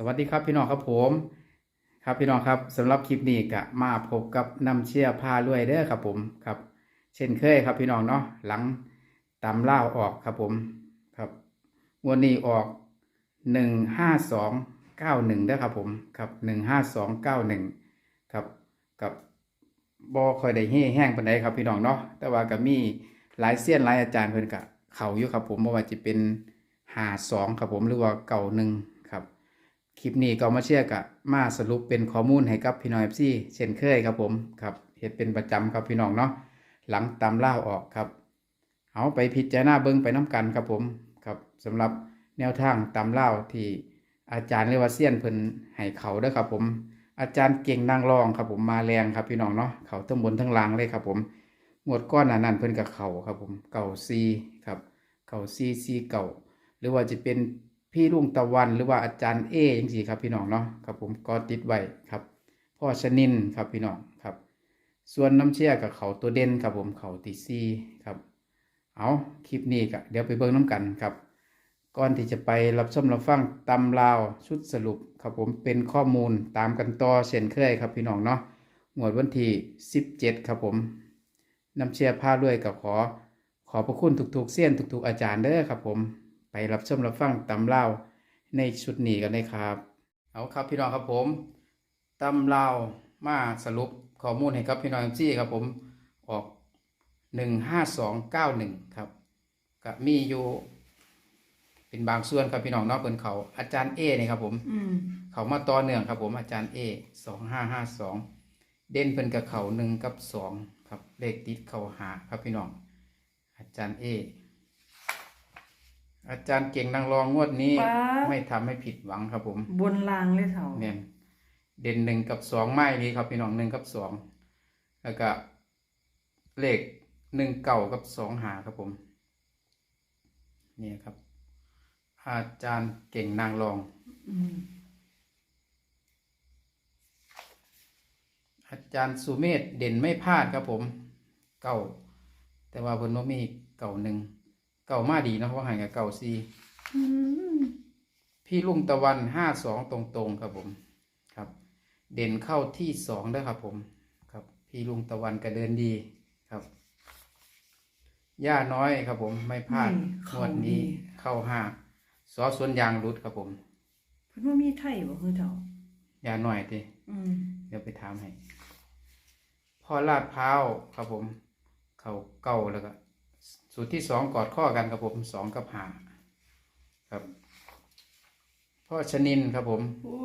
สวัสดีครับพี่น้องครับผม ครับพี่น้องครับสำหรับคลิปนี้ก็มาพบกับน้ำเชี่ยพารวยเด้อครับผมครับ เช่นเคยครับพี่น้องเนาะหลังตำเล่าออกครับผมครับวันนี้ออกหนึ่งห้าสองเก้าหนึ่งเด้อครับผมครับหนึ่งห้าสองเก้าหนึ่งครับกับบอคอยได้เฮ่แห้งปานใดครับพี่น้องเนาะแต่ว่าก็มีหลายเสี้ยนหลายอาจารย์เพิ่นกะเขาอยู่ครับผมบ่ว่าจะเป็นหาสองครับผมหรือว่าเก่าหนึ่ง คลิปนี้ก็มาเชื่อกับมาสรุปเป็นข้อมูลให้กับพี่น้องเอฟซีเช่นเคยครับผมครับเห็ดเป็นประจำครับพี่น้องเนาะหลังตำล่าออกครับ เอาไปพิจารณาเบิ้งไปน้กันครับผมครับสำหรับแนวทางตำล่าที่อาจารย์เรียกว่าเซียนเพิ่นให้เขาด้อครับผม อาจารย์เก่งนางรองครับผมมาแรงครับพี่น้องเนาะเขาทั้งบนทั้งล่างเลยครับผมงวดก้อนนานั้นเพิ่นกับเขาครับผมเก่าซีครับเก่าซีซีเก่าหรือว่าจะเป็น พี่ลุงตะวันหรือว่าอาจารย์เอยังสี่ครับพี่น้องเนาะครับผมก็ติดไว้ครับ พ่อชนินครับพี่น้องครับ ส่วนน้ำเชี่ยกับเขาตัวเด่นครับผมเขาตีซีครับ เอาคลิปนี้ก็เดี๋ยวไปเบิ่งน้ำกันครับ ก่อนที่จะไปรับชมรับฟังตำราวชุดสรุปครับผมเป็นข้อมูลตามกันต่อเช่นเคยครับพี่น้องเนาะงวดวันที่ 17 ครับผมน้ำเชี่ยผ้าด้วยกับขอขอพระคุณทุกๆเสี้ยนทุกๆอาจารย์เด้อครับผม รับชมรับฟังตำเล่าวในชุดนี้กันเลยครับ เอาครับพี่น้องครับผมตำเล่าวมาสรุปข้อมูลให้ครับพี่น้องจี้ครับผมออกหนึ่งห้าสองเก้าหนึ่งครับก็มีอยู่ เป็นบางส่วนครับพี่น้องเนอกเพิ่นเขาอาจารย์เอนี่ครับผมอืมเขามาต่อเนื่องครับผมอาจารย์เอสองห้าห้าสองเด่นเพิ่นกับเขาหนึ่งกับสองครับเลขติดเขาหาครับพี่น้อง อาจารย์เอ อาจารย์เก่งนางรองงวดนี้ ป๊าบ ไม่ทำให้ผิดหวังครับผม บนรางเลยเถ่าเนี่ยเด่นหนึ่งกับสองไม้นี้ครับพี่น้องหนึ่งกับสองแล้วก็เลขหนึ่งเก่ากับสองหาครับผมนี่ครับ อาจารย์เก่งนางรอง อืมอาจารย์สุเมธเด่นไม่พลาดครับผม เก่า แต่ว่าเพิ่นว่ามีเก่าหนึ่ง เก่ามาดีเนาะเพราะว่าใหายกับเก่าซีอืมพี่ลุงตะวันห้าสองตรงๆครับผม ครับ เด่นเข้าที่สองด้วยครับผม ครับ พี่ลุงตะวันก็เดินดีครับย่าน้อยครับผมไม่พลาดงวดนี้เข้าห้าสอสวนยางรุดครับผมเพิ่นว่ามีไทยบ่คือเถ่าย่าน้อยทีอืมเดี๋ยวไปถามให้พ่อลาดพร้าวครับผม เขาเก่าแล้วก็ สูตรที่สองกอดข้อกันครับผมสองกับหาครับ พ่อชนินครับผม โอ้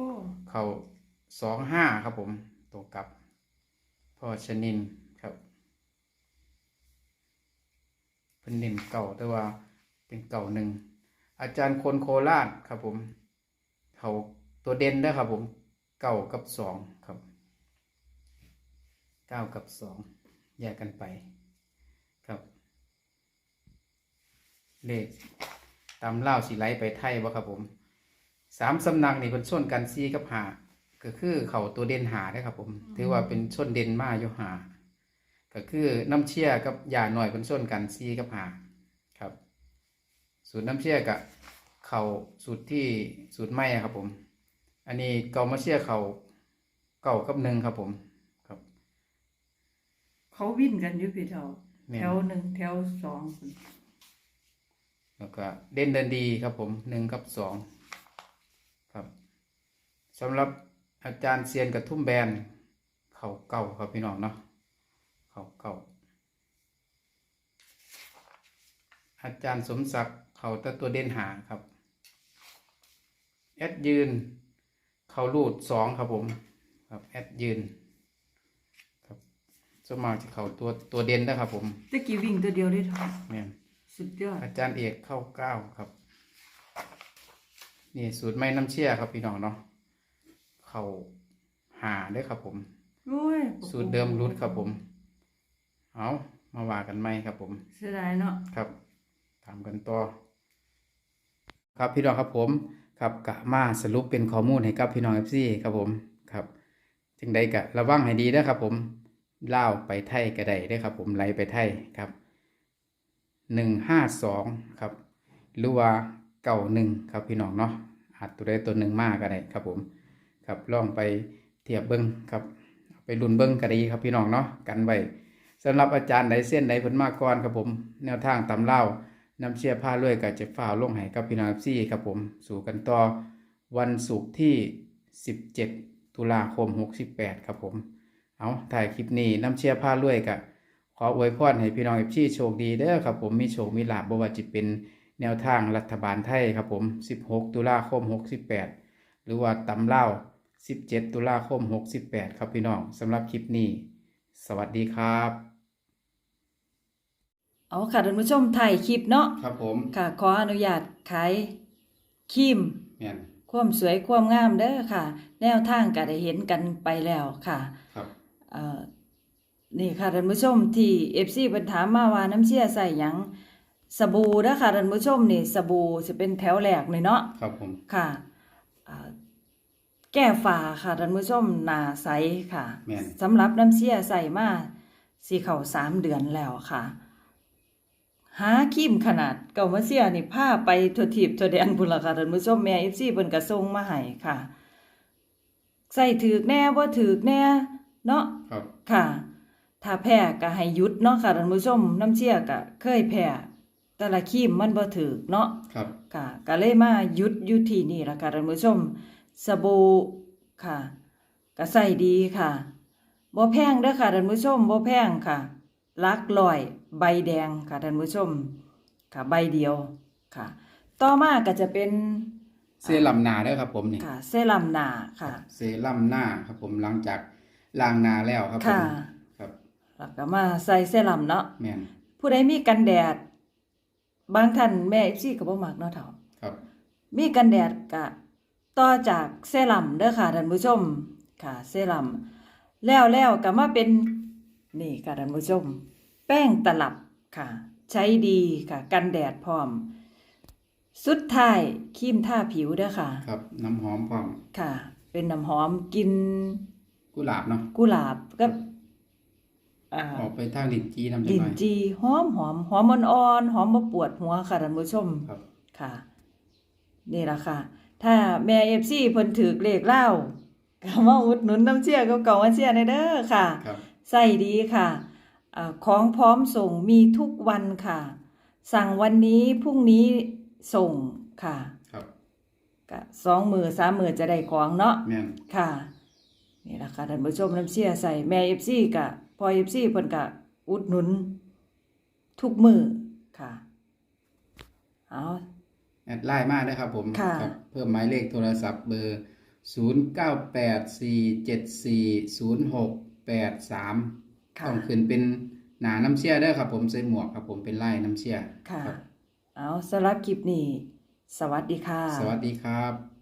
เขาสองห้าครับผมตัวกลับ พ่อชนินครับเป็นเน้นเก่าแต่ว่าเป็นเก่าหนึ่ง อาจารย์คนโคราชครับผมเขาตัวเด่นได้อครับผมเก้ากับสองครับเก้ากับสองแยกกันไปครับ เลขตามเล่าวสีไหลไปไทยบ่ครับผมสามสำนักนี่เป็นส้นกันซีกับหาก็คือเขาตัวเด่นหาได้อครับผม ถือว่าเป็นส้นเด่นมาอยู่หาก็คือน้ำเชี่ยกับยาหน่อยเป็นส้นกันซีกับหาครับ สูตรน้ำเชี่ยกับเขาสูตรที่สูตรไม่อะครับผม อันนี้เกามาเชี่ยเขาเก่ากับหนึ่งครับผมครับ เขาวิ่นกันอยู่พี่เถ่าแม่นแถวหนึ่งแถวสองพุ่น แล้วก็เด่นเดินดีครับผมหนึ่งกับสองครับสำหรับอาจารย์เซียนกับทุ่มแบนเขาเก่าครับพี่น้องเนาะเขาเก่าอาจารย์สมศักดิ์เขาแตตัวเด่นหาครับแอดยืน เขาลูดสองครับผมครับแอดยืนครับสวนมากจะเขาตัวตัวเด่นนะครับผมตะกี้วิ่งตัวเดียวเลยเถ่าแม่น สุดยอดอาจารย์เอกเข้าเก้าครับ นี่สูตรไม้น้ำเชี่ยครับพี่น้องเนาะเข้าหาด้วยครับ ผม โอ้ยสูตรเดิมรุดครับผม เอามาว่ากันไหมครับ ผมเสียดายเนาะครับตามกันต่อครับพี่น้องครับผมครับกะมาสรุปเป็นข้อมูลให้กับพี่น้องเอฟซีครับผมครับจึงใดกะระวังให้ดีนะครับผมเล่าวไปไทยก็ได้เด้อครับ ผมไหลไปไทยครับ หนึ่งห้าสองครับ หรือว่าเก่าหนึ่งครับพี่น้องเนาะอัดตัวใดตัวหนึ่งมากก็ได้ครับผมครับลองไปเทียบเบิ้งครับไปรุ่นเบิ้งก็ดีครับพี่น้องเนาะกันไว้สำหรับอาจารย์ใดเส้นใดเพิ่นมาก่อนครับผม แนวทางตำเล่านำเชียร์ผ้าเลื่อยกับเจะฝ่าวลงให้กับพี่น้องซี่ครับผม สู่กันต่อวันศุกร์ที่ 17 ตุลาคม 68 ครับผม เอาถ่ายคลิปนี้น้ำเชียร์ผ้าเลื่อยกับ ขออวยพรให้พี่น้องเอฟซีโชคดีเด้อครับผมมีโชคมีลาบบ่ว่าจะเป็นแนวทางรัฐบาลไทยครับผม 16 ตุลาคม 68 หรือว่าตำเล่า 17 ตุลาคม 68 ครับพี่น้องสำหรับคลิปนี้ สวัสดีครับ เอาค่ะท่านผู้ชมถ่ายคลิปเนาะครับผมค่ะ ขออนุญาตขายครีมแม่นความสวยความงามเด้อค่ะ แนวทางก็ได้เห็นกันไปแล้วค่ะ ครับ เอ่อ นี่ค่ะท่านผู้ชมที่ FC เพิ่นถามมาว่าน้ำเชี่ยใส่หยังสบู่เด้อค่ะท่านผู้ชมนี่สบู่จะเป็นแถวแหลกเลยเนาะครับผมค่ะอ่าแก้ฝาค่ะท่านผู้ชมหนาใสค่ะแม่นสำหรับน้ำเชี่ยใส่มาสีเข่าสามเดือนแล้วค่ะ หาครีมขนาดเก่ามาเสียนี่ผ้าไปทั่วทีบทั่วแดนพุ่นละค่ะท่านผู้ชมแม่เอฟซีเพิ่นกระทรงมาให้ค่ะ ใส่ถือกแน่ว่าถือกแน่เนาะครับค่ะ ถ้าแพ้ก็ให้หยุดเนาะค่ะท่านผู้ชมน้ำเชี่ยก็เคยแพ้แต่ละครีมมันบ่ถือกเนาะครับค่ะก็เลยมาหยุดอยู่ที่นี่ละค่ะท่านผู้ชมสบู่ค่ะก็ใส่ดีค่ะบ่แพงเด้อค่ะท่านผู้ชมบ่แพงค่ะหลักลอยใบแดงค่ะท่านผู้ชม ค่ะใบเดียวค่ะ ต่อมาก็จะเป็นเซรั่มหนาเด้อครับผมนี่ค่ะ เซรั่มหน้าค่ะ เซรั่มหน้าครับผมหลังจากล้างหนาแล้วครับผมค่ะครับ แล้วก็มาใส่เซรั่มเนาะแม่นผู้ใดมีกันแดด บางท่านแม่ FC ก็บ่มักเนาะเฒ่า ครับมีกันแดดกะต่อจากเซรั่มเด้อค่ะท่านผู้ชมค่ะเซรั่มแล้วแล้วก็มาเป็นนี่ค่ะท่านผู้ชม แป้งตลับค่ะ ใช้ดีค่ะ กันแดดพร้อม สุดท้ายครีมทาผิวเด้อค่ะ ครับ น้ำหอมพร้อมค่ะ เป็นน้ำหอมกลินกุหลาบเนาะกุหลาบกับ อ่าออกไปทางลิ้นจีน้ำจังลิ้นหน่อยจีหอมหอมหอมอ่อนๆหอมบ่ปวดหัวค่ะท่านผู้ชมครับ ค่ะ นี่ละค่ะ ถ้าแม่เอฟซีเพิ่นถือเลขเล่าก็มาอุดหนุนน้ำเชี่ยกับเก่ามาเชี่ยในเด้อค่ะ ครับ ใส่ดีค่ะอาของพร้อมส่งมีทุกวันค่ะ สั่งวันนี้พรุ่งนี้ส่งค่ะครับก็สองมือสามมือจะได้ของเนาะ แม่น ค่ะ นี่ละค่ะท่านผู้ชมน้ำเชี่ยใส่แม่เอฟซีกะพ อเอฟซีเพิ่นกะอุดหนุน ทุกมือค่ะ เอาแอดไลน์มาได้อครับผมค่ะครับเพิ่มหมายเลขโทรศัพท์เบอร์ 0 9 8 4 7 4 0 6 8 3ค่ะต้องขึ้นเป็นหนาน้ำเชี่ยเด้อครับผมใส่หมวกครับผมเป็นไล่น้ำเชี่ยค่ะ ครับ เอาสำหรับคลิปนี้ สวัสดีค่ะ สวัสดีครับ